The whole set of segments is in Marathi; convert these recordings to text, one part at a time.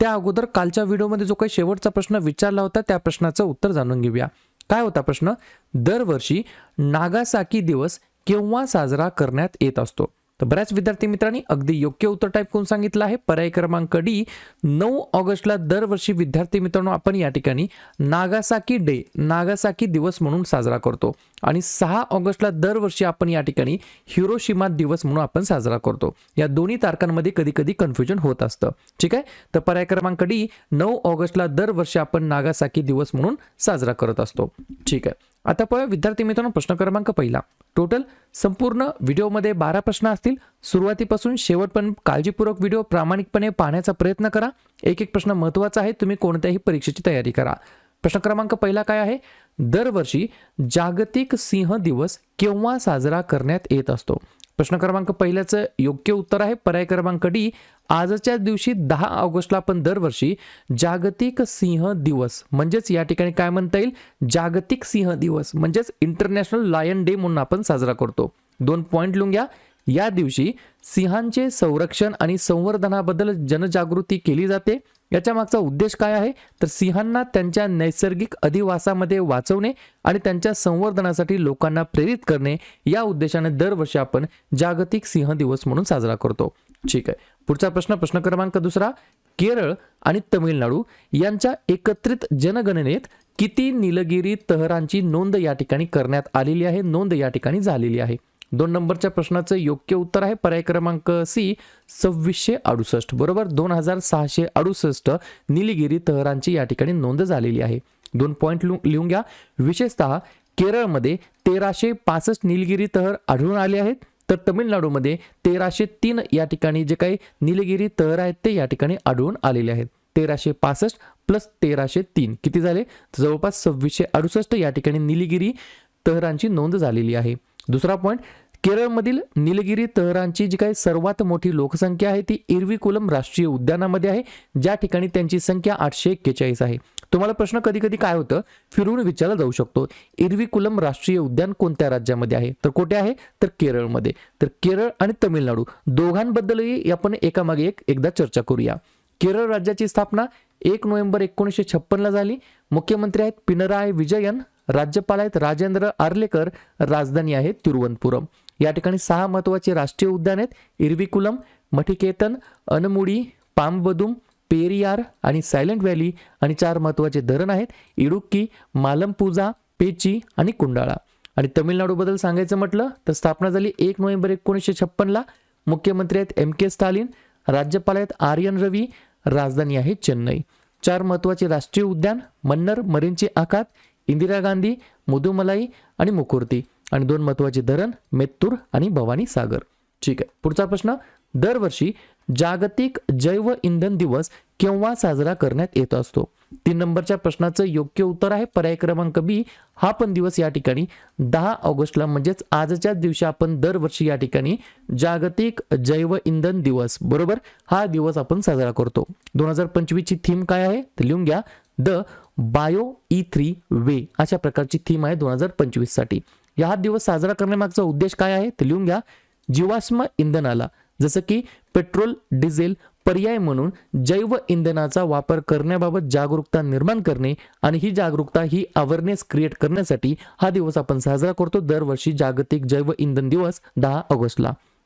त्या अगोदर कालच्या व्हिडिओमध्ये जो काही शेवटचा प्रश्न विचारला होता त्या प्रश्नाचं उत्तर जाणून घेऊया. काय होता प्रश्न? दरवर्षी नागासाकी दिवस केव्हा साजरा करण्यात येत असतो? तर बऱ्याच विद्यार्थी मित्रांनी अगदी योग्य उत्तर टाईप करून सांगितलं आहे. पर्याय क्रमांक डी नऊ ऑगस्टला दरवर्षी विद्यार्थी मित्रांनो आपण या ठिकाणी नागासाकी डे नागासाकी दिवस म्हणून साजरा करतो. आणि सहा ऑगस्टला दरवर्षी आपण या ठिकाणी हिरोशिमा दिवस म्हणून आपण साजरा करतो. या दोन्ही तारखांमध्ये कधी कधी कन्फ्युजन होत असतं. ठीक आहे? तर पर्याय क्रमांक डी नऊ ऑगस्टला दरवर्षी आपण नागासाकी दिवस म्हणून साजरा करत असतो. ठीक आहे. आता पहा विद्यार्थी मित्रांनो प्रश्न क्रमांक पहिला. टोटल संपूर्ण व्हिडिओमध्ये बारा प्रश्न असतील. सुरुवातीपासून शेवटपर्यंत काळजीपूर्वक व्हिडिओ प्रामाणिकपणे पाहण्याचा प्रयत्न करा. एक एक प्रश्न महत्त्वाचा आहे तुम्ही कोणत्याही परीक्षेची तयारी करा. प्रश्न क्रमांक पहिला काय आहे? दरवर्षी जागतिक सिंह दिवस केव्हा साजरा करण्यात येत असतो? प्रश्न क्रमांक पहिल्याचं योग्य उत्तर आहे. पर्याय क्रमांक डी आजच्या दिवशी दहा ऑगस्टला आपण दरवर्षी जागतिक सिंह दिवस म्हणजेच या ठिकाणी काय म्हणता येईल? जागतिक सिंह दिवस म्हणजेच इंटरनॅशनल लायन डे म्हणून आपण साजरा करतो. दोन पॉईंट लिहून घ्या. या दिवशी सिंहांचे संरक्षण आणि संवर्धनाबद्दल जनजागृती केली जाते. याच्या मागचा उद्देश काय आहे? तर सिंहांना त्यांच्या नैसर्गिक अधिवासामध्ये वाचवणे आणि त्यांच्या संवर्धनासाठी लोकांना प्रेरित करणे या उद्देशाने दरवर्षी आपण जागतिक सिंह दिवस म्हणून साजरा करतो. ठीक आहे. पुढचा प्रश्न प्रश्न क्रमांक दुसरा. केरळ आणि तमिळनाडू यांच्या एकत्रित जनगणनेत किती निलगिरी तहरांची नोंद या ठिकाणी करण्यात आलेली आहे? नोंद या ठिकाणी झालेली आहे. दोन नंबरच्या प्रश्नाचं योग्य उत्तर आहे. पर्याय क्रमांक सी सव्वीसशे अडुसष्ट. बरोबर? दोन हजार सहाशे अडुसष्ट निलगिरी तहरांची या ठिकाणी नोंद झालेली आहे. दोन पॉईंट लिहून घ्या. विशेषतः केरळमध्ये तेराशे पासष्ट निलगिरी तहर आढळून आले आहेत. तर तमिळनाडूमध्ये तेराशे तीन या ठिकाणी जे काही निलगिरी तहर आहेत ते या ठिकाणी आढळून आलेले आहेत. तेराशे पासष्ट प्लस तेराशे तीन. किती झाले? जवळपास सव्वीसशे अडुसष्ट या ठिकाणी निलगिरी तहरांची नोंद झालेली आहे. दुसरा पॉईंट केरळमधील निलगिरी तहरांची जी काही सर्वात मोठी लोकसंख्या आहे ती इरविकुलम राष्ट्रीय उद्यानामध्ये आहे ज्या ठिकाणी त्यांची संख्या आठशे एक्केचाळीस आहे. तुम्हाला प्रश्न कधी कधी काय होतं? फिरून विचारला जाऊ शकतो. इरविकुलम राष्ट्रीय उद्यान कोणत्या राज्यामध्ये आहे? तर कुठे आहे? तर केरळमध्ये. तर केरळ आणि तमिळनाडू. दोघांबद्दलही आपण एकामागे एक एकदा चर्चा करूया. केरळ राज्याची स्थापना एक नोव्हेंबर एकोणीसशे छप्पनला झाली. मुख्यमंत्री आहेत पिनराय विजयन. राज्यपाल आहेत राजेंद्र आर्लेकर राजधानी आहे तिरुवनंतपुरम. या ठिकाणी सहा महत्त्वाचे राष्ट्रीय उद्यान आहेत. इरविकुलम मठिकेतन अनमुडी पामबदुम पेरियार आणि सायलेंट व्हॅली आणि चार महत्त्वाचे धरण आहेत. इडुक्की मालमपूजा पेची आणि कुंडाळा. आणि तमिळनाडूबद्दल सांगायचं म्हटलं तर स्थापना झाली एक नोव्हेंबर एकोणीसशे छप्पनला. मुख्यमंत्री आहेत एम के स्टालिन राज्यपाल आहेत आर्यन रवी राजधानी आहे चेन्नई. चार महत्त्वाचे राष्ट्रीय उद्यान मन्नर मरीनची आखात इंदिरा गांधी मुदुमलाई आणि मुकुर्ती. आणि दोन महत्त्वाचे धरण मेत्तूर आणि भवानी सागर. ठीक आहे. पुढचा प्रश्न दरवर्षी जागतिक जैव इंधन दिवस केव्हा साजरा करण्यात येत असतो? तीन नंबरच्या प्रश्नाचं योग्य उत्तर आहे पर्याय क्रमांक बी. हा पण दिवस या ठिकाणी दहा ऑगस्टला म्हणजेच आजच्याच दिवशी आपण दरवर्षी या ठिकाणी जागतिक जैव इंधन दिवस बरोबर? हा दिवस आपण साजरा करतो. दोन हजार पंचवीसची थीम काय आहे? तर लिहून घ्या. The bio E three way अशा प्रकारची थीम आहे दोन हजार पंचवीससाठी या हा दिवस साजरा करण्यामागचा उद्देश काय आहे ते लिहून घ्या. जीवाश्म इंधनाला जसं की पेट्रोल डिझेल पर्याय म्हणून जैव इंधनाचा वापर करण्याबाबत जागरूकता निर्माण करणे आणि ही जागरूकता ही अवेअरनेस क्रिएट करण्यासाठी हा दिवस आपण साजरा करतो दरवर्षी जागतिक जैव इंधन दिवस दहा ऑगस्टला.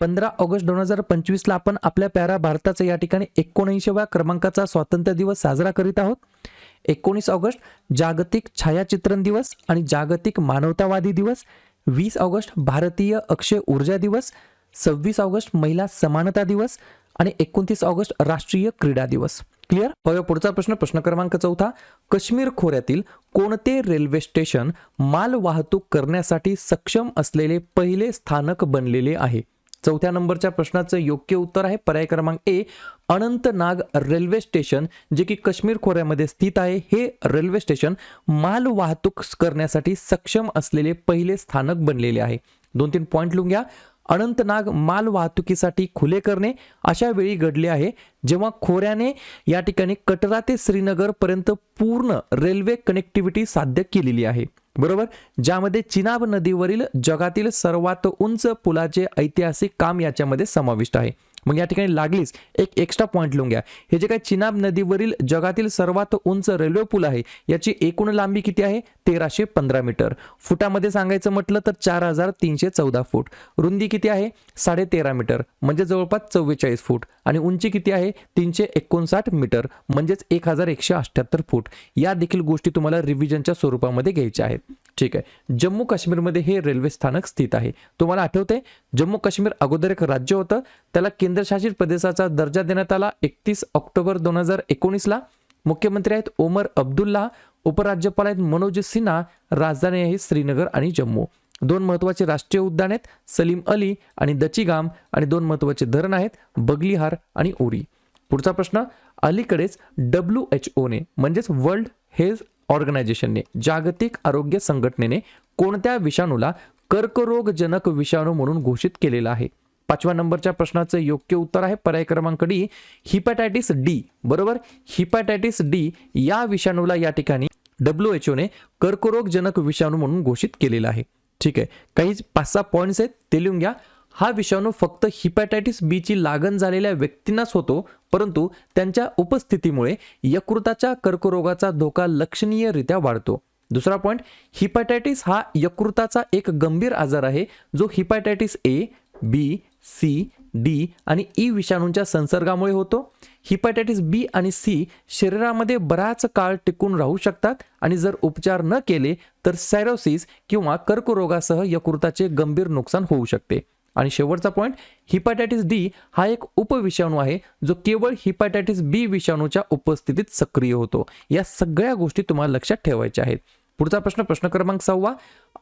पंधरा ऑगस्ट दोन हजार पंचवीसला आपण आपल्या प्यारा भारताचा या ठिकाणी एकोणऐंशीव्या क्रमांकाचा स्वातंत्र्य दिवस साजरा करीत आहोत. एकोणीस ऑगस्ट जागतिक छायाचित्रण दिवस आणि जागतिक मानवतावादी दिवस. वीस ऑगस्ट भारतीय अक्षय ऊर्जा दिवस. सव्वीस ऑगस्ट महिला समानता दिवस. आणि एकोणतीस ऑगस्ट राष्ट्रीय क्रीडा दिवस. क्लिअर? हो, पाहूया पुढचा प्रश्न प्रश्न क्रमांक चौथा. काश्मीर खोऱ्यातील कोणते रेल्वे स्टेशन माल वाहतूक करण्यासाठी सक्षम असलेले पहिले स्थानक बनलेले आहे? चौथ्या नंबरच्या प्रश्नाचं योग्य उत्तर आहे. पर्याय क्रमांक ए अनंतनाग रेल्वे स्टेशन जे की काश्मीर खोऱ्यामध्ये स्थित आहे. हे रेल्वे स्टेशन माल वाहतूक करण्यासाठी सक्षम असलेले पहिले स्थानक बनलेले आहे. दोन तीन पॉईंट लिहून घ्या. अनंतनाग माल वाहतुकीसाठी खुले करणे अशा वेळी घडले आहे जेव्हा खोऱ्याने या ठिकाणी कटरा ते श्रीनगर पर्यंत पूर्ण रेल्वे कनेक्टिव्हिटी साध्य केलेली आहे. बरोबर? ज्यामध्ये चिनाब नदीवरील जगातील सर्वात उंच पुलाचे ऐतिहासिक काम याच्यामध्ये समाविष्ट आहे. मग या ठिकाणी लागलीच. एक एक्स्ट्रा पॉईंट लिहून घ्या. हे जे काही चिनाब नदीवरील जगातील सर्वात उंच रेल्वे पूल आहे याची एकूण लांबी किती आहे? तेराशे पंधरा मीटर. फुटामध्ये सांगायचं म्हटलं तर चार हजार तीनशे चौदा फूट. रुंदी किती आहे? साडे तेरा मीटर. म्हणजे जवळपास चव्वेचाळीस फूट. आणि उंची किती आहे? तीनशे एकोणसाठ मीटर. म्हणजेच एक हजार एकशे अठ्ठ्याहत्तर फूट. या देखील गोष्टी तुम्हाला रिव्हिजनच्या स्वरूपामध्ये घ्यायच्या आहेत. ठीक आहे. जम्मू काश्मीरमध्ये हे रेल्वे स्थानक स्थित आहे. तुम्हाला आठवते जम्मू काश्मीर अगोदर एक राज्य होतं. त्याला केंद्रशासित प्रदेशाचा दर्जा देण्यात आला एकतीस ऑक्टोबर दोन हजार एकोणीसला. मुख्यमंत्री आहेत ओमर अब्दुल्ला उपराज्यपाल आहेत मनोज सिन्हा राजधानी आहे श्रीनगर आणि जम्मू. दोन महत्त्वाचे राष्ट्रीय उद्यान आहेत सलीम अली आणि दचीगाम आणि दोन महत्त्वाचे धरण आहेत बगलीहार आणि ओरी पुढचा प्रश्न अलीकडेच डब्ल्यू एच ओने म्हणजेच वर्ल्ड हेल्थ ऑर्गनायझेशनने जागतिक आरोग्य संघटनेने कोणत्या विषाणूला कर्करोगजनक विषाणू म्हणून घोषित केलेला आहे? पाचव्या नंबरच्या प्रश्नाचं योग्य उत्तर आहे पर्याय क्रमांक डी हिपॅटायटिस डी. बरोबर? हिपॅटायटिस डी या विषाणूला या ठिकाणी डब्ल्यू एच ओने कर्करोगजनक विषाणू म्हणून घोषित केलेला आहे. ठीक आहे. काही पाच सहा पॉईंट्स आहेत ते लिहून घ्या. हा विषाणू फक्त हिपॅटायटिस बीची लागण झालेल्या व्यक्तींनाच होतो परंतु त्यांच्या उपस्थितीमुळे यकृताच्या कर्करोगाचा धोका लक्षणीयरित्या वाढतो. दुसरा पॉईंट हिपॅटायटिस हा यकृताचा एक गंभीर आजार आहे जो hepatitis A B C D आणि ई विषाणूंच्या संसर्गामुळे होतो. हिपॅटायटिस बी आणि सी शरीरामध्ये बराच काळ टिकून राहू शकतात आणि जर उपचार न केले तर सॅरोसिस किंवा कर्करोगासह यकृताचे गंभीर नुकसान होऊ शकते. आणि शेवटचा पॉईंट हिपॅटायटिस डी हा एक उपविषाणू आहे जो केवळ हिपॅटायटिस बी विषाणूच्या उपस्थितीत सक्रिय होतो. या सगळ्या गोष्टी तुम्हाला लक्षात ठेवायच्या आहेत. पुढचा प्रश्न प्रश्न क्रमांक सहावा.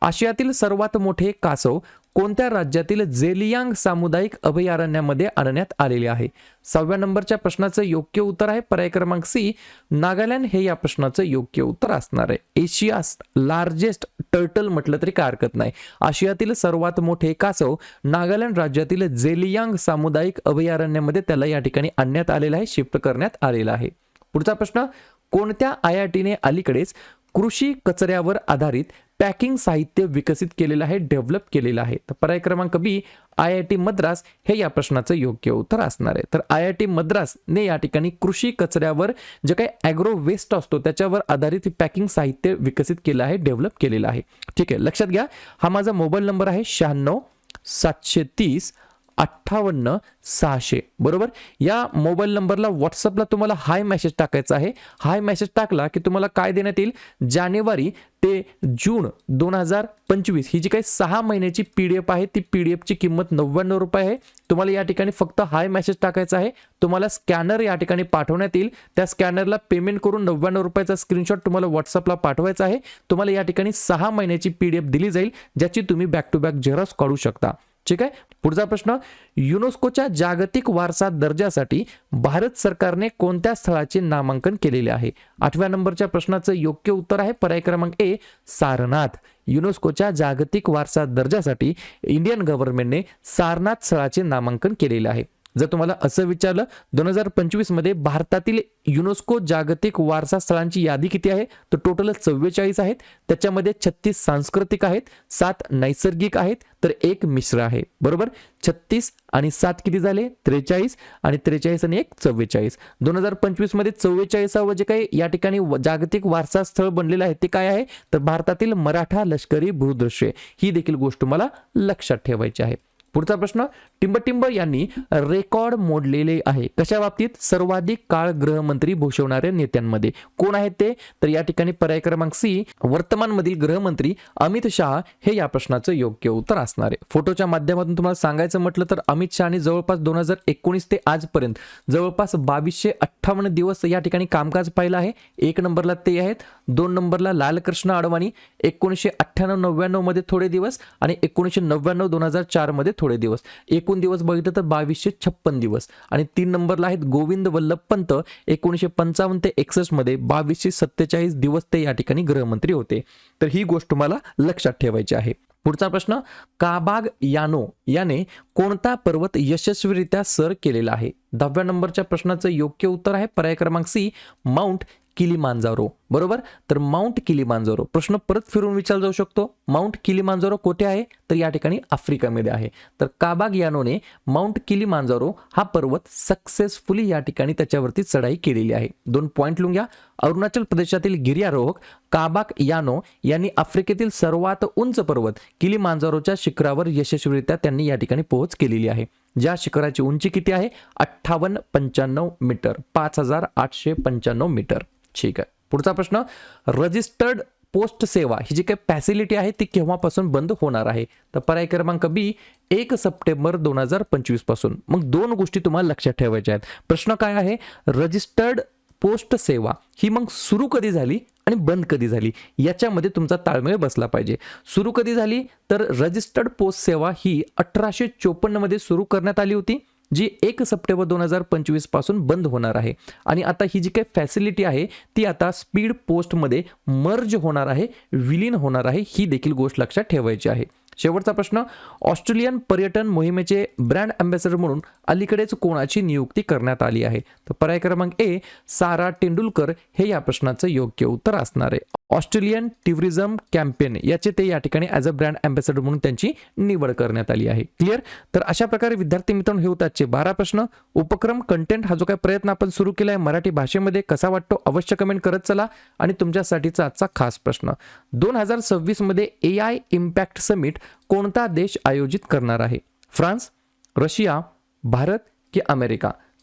आशियातील सर्वात मोठे कासव कोणत्या राज्यातील जेलियांग सामुदायिक अभयारण्यामध्ये आणण्यात आलेले आहे? सहाव्या नंबरच्या प्रश्नाचं योग्य उत्तर आहे. पर्याय क्रमांक सी नागालँड हे या प्रश्नाचं योग्य उत्तर असणार आहे. एशिया लार्जेस्ट टर्टल म्हटलं तरी काय हरकत नाही. आशियातील सर्वात मोठे कासव नागालँड राज्यातील जेलियांग सामुदायिक अभयारण्यामध्ये त्याला या ठिकाणी आणण्यात आलेलं आहे शिफ्ट करण्यात आलेला आहे. पुढचा प्रश्न कोणत्या आय आय टीने अलीकडेच कृषी कचऱ्यावर आधारित पॅकिंग साहित्य विकसित केलेलं आहे डेव्हलप केलेलं आहे. तर पर्याय क्रमांक B I I T Madras हे या प्रश्नाचं योग्य उत्तर असणार आहे. तर आय आय टी मद्रासने या ठिकाणी कृषी कचऱ्यावर जे काही ॲग्रो वेस्ट असतो त्याच्यावर आधारित पॅकिंग साहित्य विकसित केलं आहे डेव्हलप केलेलं आहे. ठीक आहे लक्षात घ्या. हा माझा मोबाईल नंबर आहे शहाण्णव सातशे तीस अठ्ठावन्न सहाशे. बरोबर? या मोबाईल नंबरला व्हॉट्सअपला तुम्हाला हाय मेसेज टाकायचा आहे. हाय मेसेज टाकला की तुम्हाला काय देण्यात येईल? जानेवारी ते जून दोन हजार पंचवीस. ही जी काही सहा महिन्याची पी डी एफ आहे ती पी डी एफची किंमत नव्याण्णव रुपये आहे. तुम्हाला या ठिकाणी फक्त हाय मेसेज टाकायचा आहे. तुम्हाला स्कॅनर या ठिकाणी पाठवण्यात येईल. त्या स्कॅनरला पेमेंट करून नव्याण्णव रुपयाचा स्क्रीनशॉट तुम्हाला व्हॉट्सअपला पाठवायचा आहे. तुम्हाला या ठिकाणी सहा महिन्याची पी डी एफ दिली जाईल ज्याची तुम्ही बॅक टू बॅक झेरॉक्स काढू शकता. ठीक आहे? पुढचा प्रश्न युनेस्कोच्या जागतिक वारसा दर्जासाठी भारत सरकारने कोणत्या स्थळाचे नामांकन केलेले आहे? आठव्या नंबरच्या प्रश्नाचं योग्य उत्तर आहे पर्याय क्रमांक ए सारनाथ. युनेस्कोच्या जागतिक वारसा दर्जासाठी इंडियन गव्हर्नमेंटने सारनाथ स्थळाचे नामांकन केलेले आहे. जर तुम्हाला असं विचारलं दोन हजार पंचवीसमध्ये भारतातील युनेस्को जागतिक वारसा स्थळांची यादी किती आहे? तर टोटल चव्वेचाळीस आहेत. त्याच्यामध्ये छत्तीस सांस्कृतिक आहेत सात नैसर्गिक आहेत तर एक मिश्र आहे. बरोबर? छत्तीस आणि सात किती झाले? त्रेचाळीस आणि त्रेचाळीस आणि एक चव्वेचाळीस. दोन हजार पंचवीसमध्ये चव्वेचाळीसावं जे काही या ठिकाणी जागतिक वारसा स्थळ बनलेलं आहे ते काय आहे? तर भारतातील मराठा लष्करी भूदृश्य. ही देखील गोष्ट तुम्हाला लक्षात ठेवायची आहे. पुढचा प्रश्न टिंबटिंब यांनी रेकॉर्ड मोडलेले आहे. कशा बाबतीत? सर्वाधिक काळ गृहमंत्री भूषवणाऱ्या नेत्यांमध्ये. कोण आहेत ते? तर या ठिकाणी पर्याय क्रमांक सी वर्तमानमधील गृहमंत्री अमित शहा हे या प्रश्नाचं योग्य उत्तर असणार आहे. फोटोच्या माध्यमातून तुम्हाला सांगायचं म्हटलं तर अमित शहाने जवळपास दोन हजार एकोणीस ते आजपर्यंत जवळपास बावीसशे अठ्ठावन्न दिवस या ठिकाणी कामकाज पाहिलं आहे. एक नंबरला ते आहेत दोन नंबरला लालकृष्ण अडवाणी एकोणीसशे अठ्ठ्याण्णव नव्याण्णवमध्ये थोडे दिवस आणि एकोणीसशे नव्याण्णव दोन हजार चारमध्ये थोडे दिवस. एकूण दिवस बघितलं तर बावीसशे छप्पन दिवस. आणि तीन नंबरला आहेत गोविंद वल्लभ पंत. एकोणीसशे पंचावन्न ते एकसष्टमध्ये बावीसशे सत्तेचाळीस दिवस ते या ठिकाणी गृहमंत्री होते. तर ही गोष्ट तुम्हाला लक्षात ठेवायची आहे. पुढचा प्रश्न काबाग यानो याने कोणता पर्वत यशस्वीरित्या सर केलेला आहे? दहाव्या नंबरच्या प्रश्नाचं योग्य उत्तर आहे पर्याय क्रमांक सी माउंट किलिमांजारो. बरोबर? तर माउंट किलिमांजारो. प्रश्न परत फिरून विचारला जाऊ शकतो. माउंट किलिमांजारो कोठे आहे? तर या ठिकाणी आफ्रिकामध्ये आहे. तर काबाग यानोने माउंट किलिमांजारो हा पर्वत सक्सेसफुली या ठिकाणी त्याच्यावरती चढाई केलेली आहे. दोन पॉईंट लिहून घ्या. अरुणाचल प्रदेशातील गिर्यारोहक काबाक यानो यांनी आफ्रिकेतील सर्वात उंच पर्वत किलिमांजारोच्या शिखरावर यशस्वीरित्या त्यांनी या ठिकाणी पोहोच केलेली आहे. ज्या शिखराची उंची किती आहे? अठ्ठावन्न पंच्याण्णव मीटर. पाच हजार आठशे पंच्याण्णव मीटर. ठीक आहे. पुढचा प्रश्न रजिस्टर्ड पोस्ट सेवा ही जी काही फॅसिलिटी आहे ती केव्हापासून बंद होणार आहे? तर पर्याय क्रमांक बी एक सप्टेंबर दोन हजार पंचवीसपासून. मग दोन गोष्टी तुम्हाला लक्षात ठेवायच्या आहेत. प्रश्न काय आहे? रजिस्टर्ड पोस्ट सेवा ही मग सुरू कधी झाली आणि बंद कधी झाली? याच्यामध्ये तुमचा ताळमेळ बसला पाहिजे. सुरू कधी झाली? तर रजिस्टर्ड पोस्ट सेवा ही अठराशे चोपन्नमध्ये सुरू करण्यात आली होती. जी एक सप्टेंबर दोन हजार पंचवीसपासून बंद होणार आहे. आणि आता ही जी काही फॅसिलिटी आहे ती आता स्पीड पोस्टमध्ये मर्ज होणार आहे विलीन होणार आहे ही देखील गोष्ट लक्षात ठेवायची आहे. शेवटचा प्रश्न ऑस्ट्रेलियन पर्यटन मोहिमेचे ब्रँड अँबॅसेडर म्हणून अलीकडेच कोणाची नियुक्ती करण्यात आली आहे? तर पर्याय क्रमांक ए सारा तेंडुलकर हे या प्रश्नाचं योग्य उत्तर असणार आहे. ऑस्ट्रेलियन टुरिझम कॅम्पेन याचे ते या ठिकाणी ॲज अ ब्रँड अँबॅसेडर म्हणून त्यांची निवड करण्यात आली आहे. क्लिअर तर अशा प्रकारे विद्यार्थी मित्रांनो हे होते आजचे बारा प्रश्न. उपक्रम कंटेंट हा जो काही प्रयत्न आपण सुरू केला आहे मराठी भाषेमध्ये कसा वाटतो अवश्य कमेंट करत चला. आणि तुमच्यासाठीचा आजचा खास प्रश्न. दोन हजार सव्वीसमध्ये ए आय इम्पॅक्ट समिट कोणता देश आयोजित करणार आहे? फ्रान्स रशिया भारत की अमेरिका?